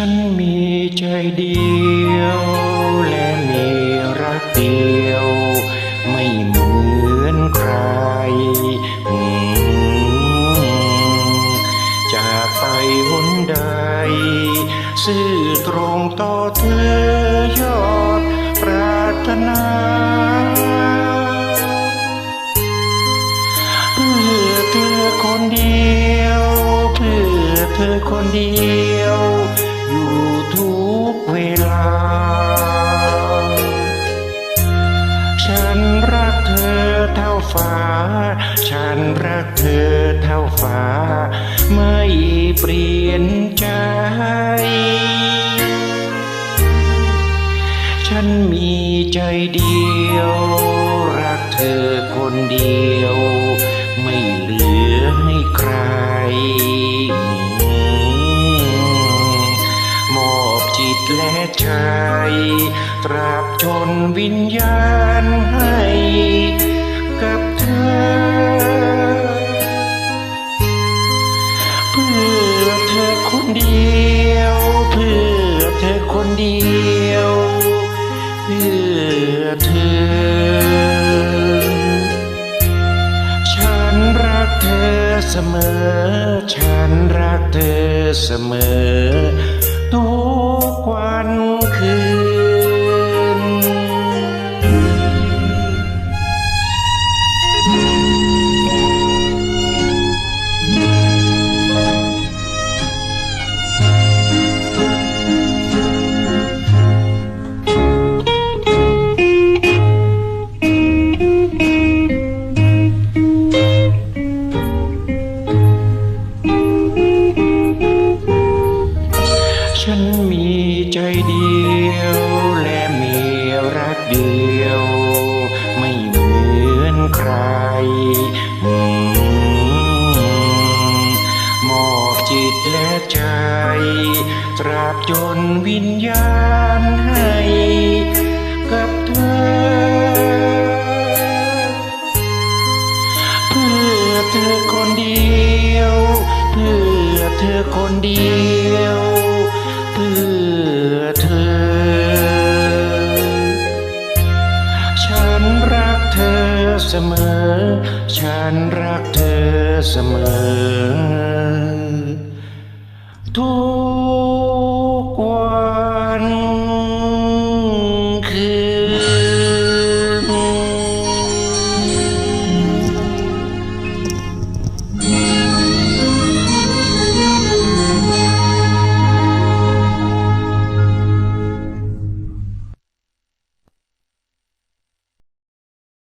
ฉันมีใจเดียว และมีรักเดียว ไม่เหมือนใคร จากไปหนใด ซื่อตรงต่อเธอยอดปรารถนาเพื่อเธอคนเดียว เพื่อเธอคนเดียว อยู่ทุกเวลา ฉันรักเธอเท่าฟ้า ฉันรักเธอเท่าฟ้า ไม่เปลี่ยนใจ ฉันมีใจเดียว รักเธอคนเดียว และใจตราบจนวิญญาณให้กับเธอ เพื่อเธอคนเดียว เพื่อเธอคนเดียว เพื่อเธอ ฉันรักเธอเสมอ ฉันรักเธอเสมอทุกวั นมีใจเดียว และมีรักเดียว ไม่เหมือนใครมมอบจิตและใจ ตราบจนวิญญาณให้กับเธอเพื่อเธอคนเดียว เพื่อเธอคนเดียว มอ ฉันรักเธอเสมอทุก